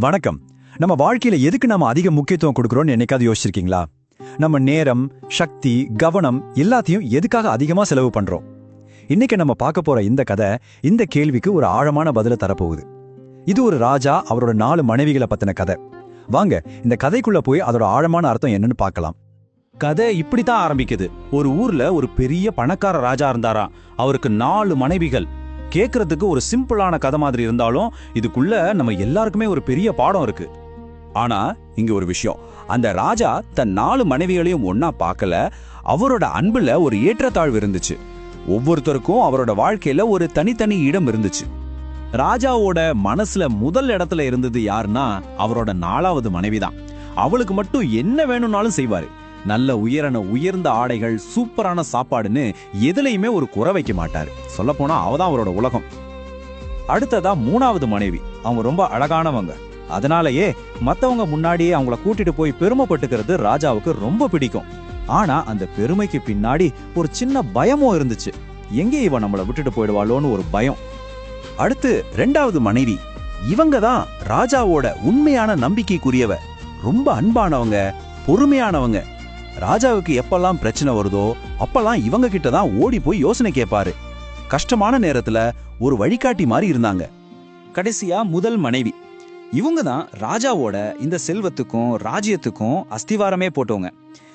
வணக்கம். நம்ம வாழ்க்கையில எதுக்கு நம்ம அதிக முக்கியத்துவம் கொடுக்குறோம்னு என்னைக்காவது யோசிச்சிருக்கீங்களா? நம்ம நேரம் சக்தி கவனம் எல்லாத்தையும் எதுக்காக அதிகமா செலவு பண்றோம்? இன்னைக்கு நம்ம பார்க்க போற இந்த கதை இந்த கேள்விக்கு ஒரு ஆழமான பதில தரப்போகுது. இது ஒரு ராஜா அவரோட நாலு மனைவிகளை பத்தின கதை. வாங்க இந்த கதைக்குள்ள போய் அதோட ஆழமான அர்த்தம் என்னன்னு பார்க்கலாம். கதை இப்படித்தான் ஆரம்பிக்குது. ஒரு ஊர்ல ஒரு பெரிய பணக்கார ராஜா இருந்தாராம். அவருக்கு நாலு மனைவிகள். கேட்கறதுக்கு ஒரு சிம்பிளான கதை மாதிரி இருந்தாலும் இதுக்குள்ள நம்ம எல்லாருக்குமே ஒரு பெரிய பாடம் இருக்கு. ஆனா இங்க ஒரு விஷயம். அந்த ராஜா தன் நாலு மனைவிகளையும் ஒன்னா பார்க்கல. அவரோட அன்புல ஒரு ஏற்றத்தாழ்வு இருந்துச்சு. ஒவ்வொருத்தருக்கும் அவரோட வாழ்க்கையில ஒரு தனித்தனி இடம் இருந்துச்சு. ராஜாவோட மனசுல முதல் இடத்துல இருந்தது யாருன்னா அவரோட நாலாவது மனைவிதான். அவளுக்கு மட்டும் என்ன வேணும்னாலும் செய்வாரு. நல்ல உயரன உயர்ந்த ஆடைகள் சூப்பரான சாப்பாடுன்னு எதுலையுமே ஒரு குறை வைக்க மாட்டாரு. சொல்லப்போனா அவதான் அவரோட உலகம். அடுத்ததா மூணாவது மனைவி. அவங்க ரொம்ப அழகானவங்க. அதனாலயே மற்றவங்க முன்னாடியே அவங்கள கூட்டிட்டு போய் பெருமைப்பட்டுக்கிறது ராஜாவுக்கு ரொம்ப பிடிக்கும். ஆனா அந்த பெருமைக்கு பின்னாடி ஒரு சின்ன பயமும் இருந்துச்சு. எங்கே இவன் நம்மளை விட்டுட்டு போயிடுவாளோன்னு ஒரு பயம். அடுத்து ரெண்டாவது மனைவி. இவங்க தான் ராஜாவோட உண்மையான நம்பிக்கைக்குரியவ. ரொம்ப அன்பானவங்க பொறுமையானவங்க. ராஜாவுக்கு எப்பெல்லாம் பிரச்சனை வருதோ அப்பெல்லாம் இவங்க கிட்ட தான் ஓடி போய் யோசனை கேட்பாரு கஷ்டமான நேரத்துல ஒரு வழிகாட்டி மாதிரி இருந்தாங்க. கடைசியா முதல் மனைவி. இவங்க தான் ராஜாவோட இந்த செல்வத்துக்கும் ராஜ்யத்துக்கும் அஸ்திவாரமே போட்டவங்க.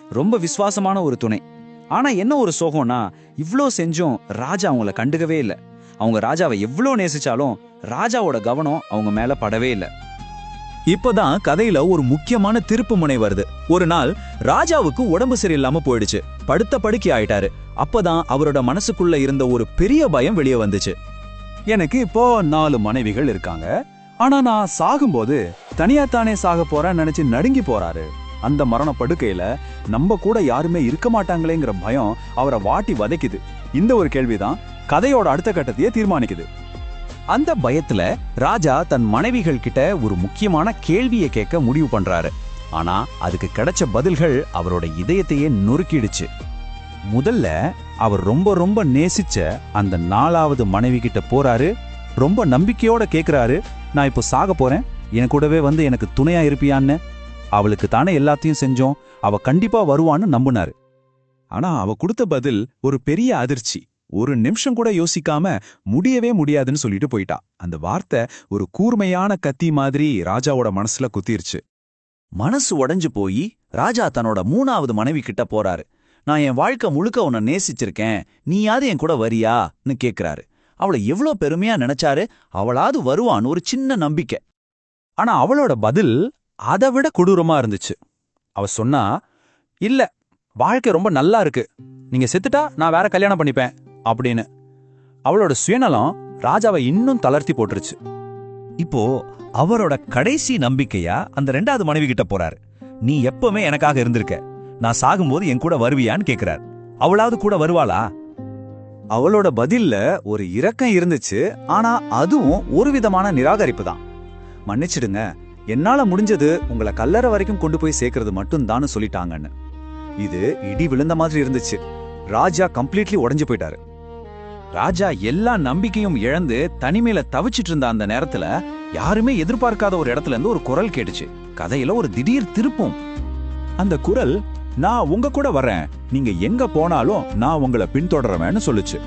ரொம்ப விசுவாசமான ஒரு துணை. ஆனா என்ன ஒரு சோகம்னா இவ்வளோ செஞ்சும் ராஜா அவங்கள கண்டுக்கவே இல்லை. அவங்க ராஜாவை எவ்வளோ நேசிச்சாலும் ராஜாவோட கவனம் அவங்க மேல படவே இல்லை. இப்பதான் கதையில ஒரு முக்கியமான திருப்பு முனை வருது. ஒரு நாள் ராஜாவுக்கு உடம்பு சரியில்லாம போயிடுச்சு. படுத்த படுக்கை ஆயிட்டாரு. அப்பதான் அவரோட மனசுக்குள்ள இருந்த ஒரு பெரிய பயம் வெளியே வந்துச்சு. எனக்கு இப்போ நாலு மனைவிகள் இருக்காங்க. ஆனா நான் சாகும்போது தனியா தானே சாக போறேன்னு நினைச்சு நடுங்கி போறாரு. அந்த மரண படுக்கையில நம்ம கூட யாருமே இருக்க மாட்டாங்களேங்கிற பயம் அவரை வாட்டி வதைக்குது. இந்த ஒரு கேள்விதான் கதையோட அடுத்த கட்டத்தையே தீர்மானிக்குது. அந்த பயத்துல ராஜா தன் மனைவிகள் கிட்ட ஒரு முக்கியமான கேள்வியை கேட்க முடிவு பண்றாரு. ஆனா அதுக்கு கிடைச்ச பதில்கள் அவரோட இதயத்தையே நொறுக்கிடுச்சு. முதல்ல அவர் ரொம்ப ரொம்ப நேசிச்ச அந்த நாலாவது மனைவி கிட்ட போறாரு. ரொம்ப நம்பிக்கையோட கேக்குறாரு. நான் இப்போ சாக போறேன். என் கூடவே வந்து எனக்கு துணையா இருப்பியான்னு? அவளுக்கு தானே எல்லாத்தையும் செஞ்சோம். அவ கண்டிப்பா வருவான்னு நம்புனாரு. ஆனா அவ கொடுத்த பதில் ஒரு பெரிய அதிர்ச்சி. ஒரு நிமிஷம் கூட யோசிக்காம முடியவே முடியாதுன்னு சொல்லிட்டு போயிட்டா. அந்த வார்த்தை ஒரு கூர்மையான கத்தி மாதிரி ராஜாவோட மனசுல குத்திருச்சு. மனசு உடைஞ்சு போய் ராஜா தன்னோட மூணாவது மனைவி கிட்ட போறாரு. நான் என் வாழ்க்கை முழுக்க உன்னை நேசிச்சிருக்கேன். நீயாவது என் கூட வரியான்னு கேக்குறாரு. அவளை எவ்வளோ பெருமையா நினைச்சாரு அவளாவது வருவான்னு ஒரு சின்ன நம்பிக்கை. ஆனா அவளோட பதில் அதை விட கொடூரமா இருந்துச்சு. அவ சொன்னா இல்ல வாழ்க்கை ரொம்ப நல்லா இருக்கு. நீங்க செத்துட்டா நான் வேற கல்யாணம் பண்ணிப்பேன். அப்படின்னு. அவளோட சுயநலம் ராஜாவை இன்னும் தளர்த்தி போட்டுருச்சு. இப்போ அவரோட கடைசி நம்பிக்கையா அந்த ரெண்டாவது மனைவி கிட்ட போறாரு. நீ எப்பவுமே எனக்காக இருந்திருக்க. நான் சாகும்போது என் கூட வருவியான்னு கேக்குறார். அவளாவது கூட வருவாளா? அவளோட பதில்ல ஒரு இரக்கம் இருந்துச்சு. ஆனா அதுவும் ஒரு விதமான நிராகரிப்பு தான். மன்னிச்சிடுங்க என்னால முடிஞ்சது உங்களை கல்லறை வரைக்கும் கொண்டு போய் சேர்க்கறது மட்டும்தான்னு சொல்லிட்டாங்கன்னு. இது இடி விழுந்த மாதிரி இருந்துச்சு. ராஜா கம்ப்ளீட்லி உடஞ்சு போயிட்டாரு. ராஜா எல்லா நம்பிக்கையும் இழந்து தனிமையில தவிச்சிட்டு இருந்த அந்த நேரத்துல யாருமே எதிர்பார்க்காத ஒரு இடத்துல இருந்து ஒரு குரல் கேட்டுச்சு. கதையில ஒரு திடீர் திருப்பும். அந்த குரல் நான் உங்க கூட வரேன் நீங்க எங்க போனாலும் நான் உங்களை பின்தொடரவேன்னு சொல்லுச்சு.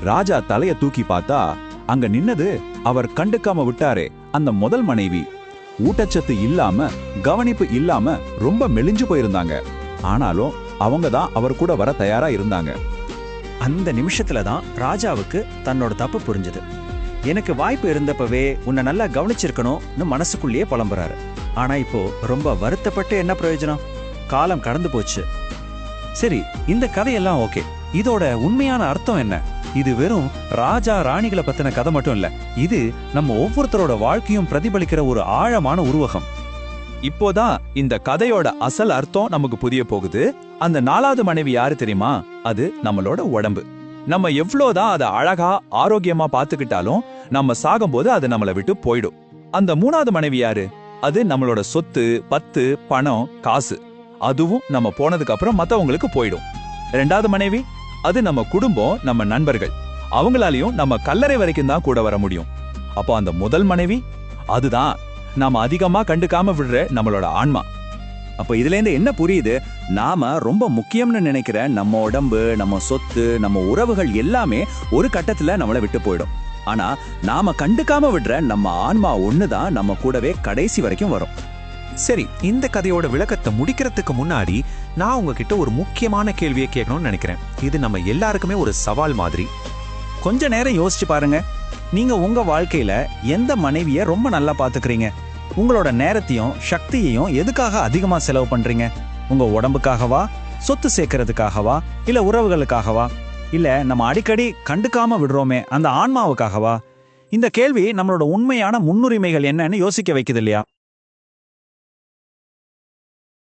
ராஜா தலைய தூக்கி பார்த்தா அங்க நின்னது அவர் கண்டுக்காம விட்டாரே அந்த முதல் மனைவி. ஊட்டச்சத்து இல்லாம கவனிப்பு இல்லாம ரொம்ப மெலிஞ்சு போயிருந்தாங்க. ஆனாலும் அவங்க தான் அவர் கூட வர தயாரா இருந்தாங்க. அந்த நிமிஷத்துல தான் ராஜாவுக்கு தன்னோட தப்பு புரிஞ்சது. எனக்கு வாய்ப்பு இருந்தப்பவே உன்னை நல்லா கவனிச்சிருக்கணும்னு மனசுக்குள்ளேயே புலம்புறாரு. ஆனா இப்போ ரொம்ப வருத்தப்பட்டு என்ன பிரயோஜனம்? காலம் கடந்து போச்சு. சரி இந்த கதையெல்லாம் ஓகே. இதோட உண்மையான அர்த்தம் என்ன? இது வெறும் ராஜா ராணிகளை பத்தின கதை மட்டும் இல்ல. இது நம்ம ஒவ்வொருத்தரோட வாழ்க்கையும் பிரதிபலிக்கிற ஒரு ஆழமான உருவகம். இப்போதான் இந்த கதையோட அசல் அர்த்தம் நமக்கு புரிய போகுது. அந்த நாலாவது மனைவி யாரு தெரியுமா? அது நம்மளோட உடம்பு. நம்ம எவ்வளோதான் அதை அழகா ஆரோக்கியமா பாத்துக்கிட்டாலும் நம்ம சாகும்போது அது நம்மளை விட்டு போயிடும். அந்த மூணாவது மனைவி யாரு? அது நம்மளோட சொத்து பத்து பணம் காசு. அதுவும் நம்ம போனதுக்கு அப்புறம் மத்தவங்களுக்கு போயிடும். ரெண்டாவது மனைவி? அது நம்ம குடும்பம் நம்ம நண்பர்கள். அவங்களாலையும் நம்ம கல்லறை வரைக்கும் தான் கூட வர முடியும். அப்போ அந்த முதல் மனைவி? அதுதான். நாம அதிகமா கண்டுக்காம விடுற நம்மளோட ஆன்மா. அப்ப இதுல இருந்து என்ன புரியுது? நாம ரொம்ப முக்கியம்னு நினைக்கிற நம்ம உடம்பு நம்ம சொத்து நம்ம உறவுகள் எல்லாமே ஒரு கட்டத்துல நம்மளை விட்டு போயிடும். ஆனா நாம கண்டுக்காம விடுற நம்ம ஆன்மா ஒண்ணுதான் நம்ம கூடவே கடைசி வரைக்கும் வரும். சரி இந்த கதையோட விளக்கத்தை முடிக்கிறதுக்கு முன்னாடி நான் உங்ககிட்ட ஒரு முக்கியமான கேள்வியை கேட்கணும்னு நினைக்கிறேன். இது நம்ம எல்லாருக்குமே ஒரு சவால் மாதிரி. கொஞ்ச நேரம் யோசிச்சு பாருங்க. நீங்க உங்க வாழ்க்கையில எந்த மனைவிய ரொம்ப நல்லா பாத்துக்கிறீங்க? உங்களோட நேரத்தையும் சக்தியையும் எதுக்காக அதிகமா செலவு பண்றீங்க? உங்க உடம்புக்காகவா? சொத்து சேர்க்கறதுக்காகவா? இல்ல உறவுகளுக்காகவா? இல்ல நம்ம அடிக்கடி கண்டுக்காம விடுறோமே அந்த ஆன்மாவுக்காகவா? இந்த கேள்வி நம்மளோட உண்மையான முன்னுரிமைகள் என்னன்னு யோசிக்க வைக்குது இல்லையா?